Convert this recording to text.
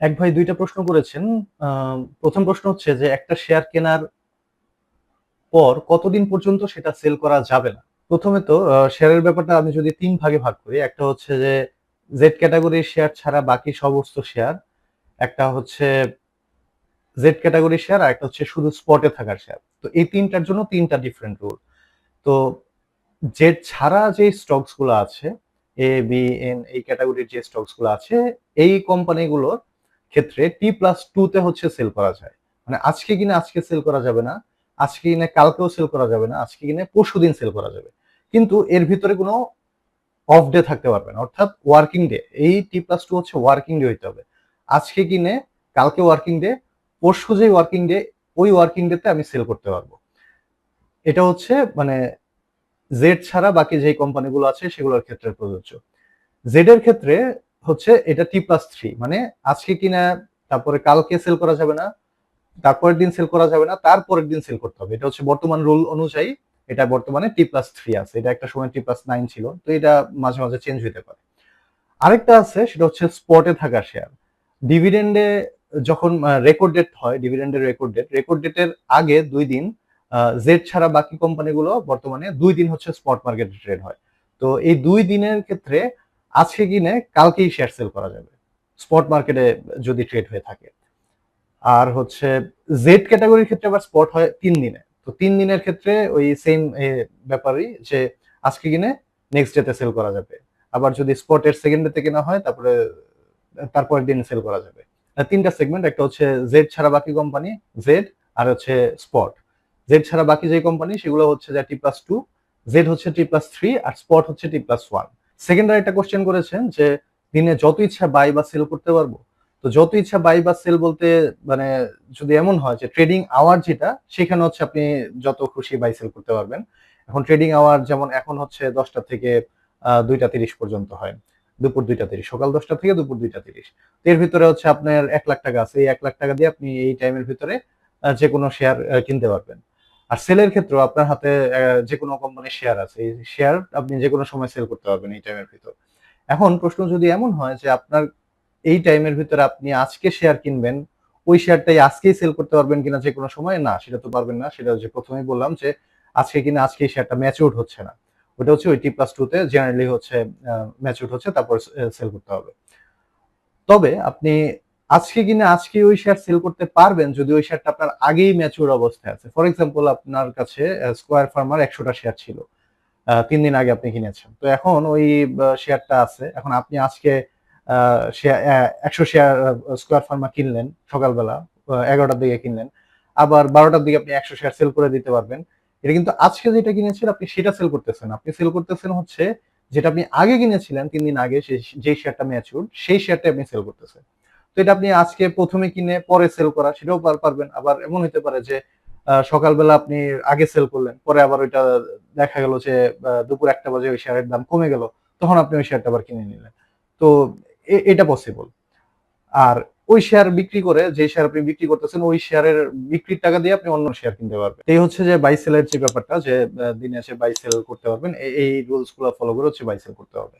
এক ভাই দুইটা প্রশ্ন করেছেন। প্রথম প্রশ্ন হচ্ছে যে, একটা শেয়ার কেনার পর কতদিন পর্যন্ত সেটা সেল করা যাবে না? প্রথমে তো শেয়ারের ব্যাপারটা আমি যদি তিন ভাগে ভাগ করি, একটা হচ্ছে যে জেড ক্যাটাগরির শেয়ার ছাড়া বাকি সমস্ত শেয়ার একটা হচ্ছে জেড ক্যাটাগরির শেয়ার আর একটা হচ্ছে শুধু স্পটে থাকার শেয়ার তো এই তিনটার জন্য তিনটা ডিফারেন্ট রুল তো জেড ছাড়া যে স্টকসগুলো আছে এ বি এন এই ক্যাটাগরির যে স্টকসগুলো আছে, এই কোম্পানিগুলোর ক্ষেত্রে টি প্লাস তে হচ্ছে সেল করা যায়। মানে আজকে কিনে আজকে সেল করা যাবে না, আজকে কিনে কালকেও সেল করা যাবে না, আজকে কিনে পরশু দিন সেল করা যাবে। কিন্তু এর ভিতরে কোনো অফ ডে থাকতে পারবে না। অর্থাৎ ওয়ার্কিং ডে এই টি প্লাস টু হচ্ছে ওয়ার্কিং ডে হইতে হবে। আজকে কিনে, কালকে ওয়ার্কিং ডে পরশু যে ওয়ার্কিং ডে ওই ওয়ার্কিং ডেতে আমি সেল করতে পারব। এটা হচ্ছে মানে জেড ছাড়া বাকি যে কোম্পানিগুলো আছে, সেগুলোর ক্ষেত্রে প্রযোজ্য। জেড এর ক্ষেত্রে হচ্ছে এটা টি প্লাস থ্রি মানে আজকে কিনা তারপরে কালকে সেল করা যাবে না তারপরের দিন সেল করা যাবে না তারপরের দিন সেল করতে হবে। এটা হচ্ছে বর্তমান রুল অনুযায়ী এটা বর্তমানে টি প্লাস থ্রি আছে। এটা একটা সময় টি প্লাস নাইন ছিল, তো এটা মাঝে মাঝে চেঞ্জ হতে পারে। আরেকটা আছে, সেটা হচ্ছে স্পটে থাকা শেয়ার ডিভিডেন্ডে যখন রেকর্ড ডেট হয় ডিভিডেন্ডের রেকর্ড ডেট রেকর্ড ডেটের আগে দুই দিন জেড ছাড়া বাকি কোম্পানিগুলো বর্তমানে দুই দিন হচ্ছে স্পট মার্কেটে ট্রেড হয়। তো এই দুই দিনের ক্ষেত্রে আজকে কিনে কালকেই শেয়ার সেল করা যাবে। স্পট মার্কেটে যদি ট্রেড হয়ে থাকে। আর হচ্ছে জেড ক্যাটাগরির ক্ষেত্রে আবার স্পট হয় তিন দিনে। তো তিন দিনের ক্ষেত্রে ওই সেম ব্যাপারই যে আজকে কিনে নেক্সট ডেতে সেল করা যাবে। আবার যদি স্পটের সেকেন্ড ডেতে কেনা হয়, তারপরে, তারপরের দিন সেল করা যাবে। তিনটা সেগমেন্ট একটা হচ্ছে জেড ছাড়া বাকি কোম্পানি জেড আর হচ্ছে স্পট জেড ছাড়া বাকি যে কোম্পানি সেগুলো হচ্ছে যে টি প্লাস টু জেড হচ্ছে টি প্লাস থ্রি আর স্পট হচ্ছে টি প্লাস ওয়ান সেকেন্ডারি একটা কোশ্চেন করেছেন যে, দিনে যত ইচ্ছা বাই বা সেল করতে পারব, তো যত ইচ্ছা বাই বা সেল বলতে মানে যদি এমন হয় যে ট্রেডিং আওয়ার যেটা, সেখানে হচ্ছে আপনি যত খুশি বাই সেল করতে পারবেন। এখন ট্রেডিং আওয়ার যেমন এখন হচ্ছে দশটা থেকে দুইটা তিরিশ পর্যন্ত হয়। দুপুর দুইটা তিরিশ, সকাল দশটা থেকে দুপুর দুইটা তিরিশ। এর ভিতরে হচ্ছে আপনার এক লাখ টাকা আছে, এই এক লাখ টাকা দিয়ে আপনি এই টাইমের ভিতরে যে কোনো শেয়ার কিনতে পারবেন। আর সেলের ক্ষেত্রেও আপনার হাতে যে কোনো কোম্পানির শেয়ার আছে। এই শেয়ার আপনি যে কোনো সময় সেল করতে পারবেন এই টাইমের ভিতর। এখন প্রশ্ন যদি এমন হয় যে আপনার এই টাইমের ভিতরে আপনি আজকে শেয়ার কিনবেন, ওই শেয়ারটাই আজকেই সেল করতে পারবেন কিনা যে কোনো সময়? না, সেটা তো পারবেন না। সেটা হচ্ছে প্রথমেই বললাম যে আজকে কিনা আজকে শেয়ারটা ম্যাচিউর হচ্ছে না। ওটা হচ্ছে ওই টি প্লাস টু তে জেনারেলি হচ্ছে ম্যাচিউর হচ্ছে, তারপর সেল করতে হবে। তবে আপনি আজকে কিনে আজকে ওই শেয়ার সেল করতে পারবেন যদি ওই শেয়ারটা আপনার আগেই ম্যাচিউর অবস্থায় আছে। ফর এক্সাম্পল আপনার কাছে স্কোয়ার ফার্মার একশোটা শেয়ার ছিল তিন দিন আগে আপনি কিনেছেন। তো এখন ওই শেয়ারটা আছে। এখন আপনি আজকে একশো শেয়ার স্কোয়ার ফার্মা কিনলেন সকালবেলা এগারোটার দিকে কিনলেন। আবার বারোটার দিকে আপনি একশো শেয়ার সেল করে দিতে পারবেন। এটা কিন্তু আজকে যেটা কিনেছেন, আপনি সেটা সেল করতেছেন। আপনি সেল করতেছেন হচ্ছে, যেটা আপনি আগে কিনেছিলেন তিন দিন আগে যে শেয়ারটা ম্যাচিউর সেই শেয়ারটা আপনি সেল করতেছেন। তো এটা আপনি আজকে প্রথমে কিনে পরে সেল করা, সেটাও পার- পারবেন। আবার এমন হতে পারে যে সকালবেলা আপনি আগে সেল করলেন, পরে আবার ওইটা দেখা গেল যে দুপুর একটা বাজে ওই শেয়ারের দাম কমে গেল, তখন আপনি ওই শেয়ারটা আবার কিনে নিলেন। তো এটা পসিবল আর ওই শেয়ার বিক্রি করে, যে শেয়ার আপনি বিক্রি করতেছেন, ওই শেয়ারের বিক্রির টাকা দিয়ে আপনি অন্য শেয়ার কিনতে পারবেন। এই হচ্ছে যে বাই সেলের যে ব্যাপারটা, যে দিনে এসে বাই সেল করতে পারবেন এই- রুলসগুলো ফলো করে হচ্ছে বাই সেল করতে হবে।